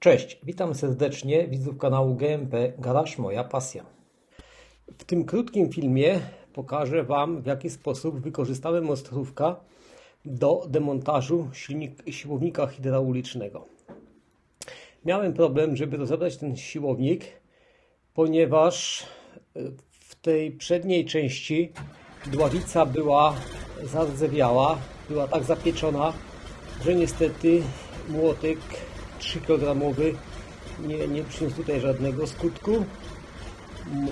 Cześć, witam serdecznie widzów kanału GMP Garaż Moja Pasja. W tym krótkim filmie pokażę Wam w jaki sposób wykorzystałem ostrówka do demontażu silnik, siłownika hydraulicznego. Miałem problem, żeby rozebrać ten siłownik, ponieważ w tej przedniej części dławica była zardzewiała, była tak zapieczona, że niestety młotek 3 kg nie, nie przyniósł tutaj żadnego skutku.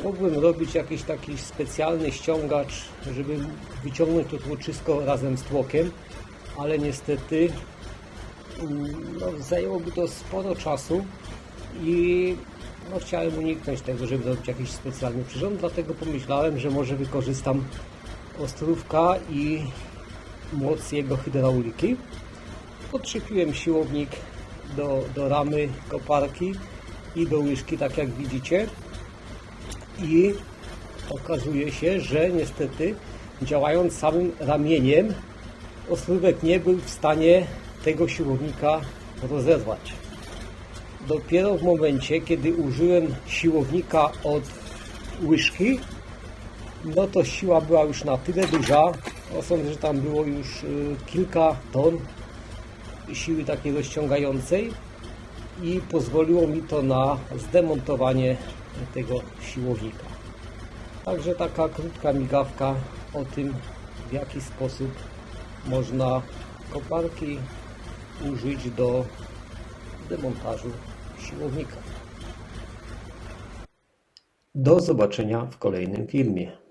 Mogłem robić jakiś taki specjalny ściągacz, żeby wyciągnąć to tłoczysko razem z tłokiem, ale niestety no, zajęłoby to sporo czasu i no, chciałem uniknąć tego, żeby zrobić jakiś specjalny przyrząd, dlatego pomyślałem, że może wykorzystam ostrówka i moc jego hydrauliki. Podkrzepiłem siłownik do, do ramy koparki i do łyżki, tak jak widzicie. I okazuje się, że niestety działając samym ramieniem, ostrówek nie był w stanie tego siłownika rozerwać. Dopiero w momencie, kiedy użyłem siłownika od łyżki, no to siła była już na tyle duża, no że tam było już y, kilka ton siły takiej rozciągającej i pozwoliło mi to na zdemontowanie tego siłownika. Także taka krótka migawka o tym, w jaki sposób można koparki użyć do demontażu siłownika. Do zobaczenia w kolejnym filmie.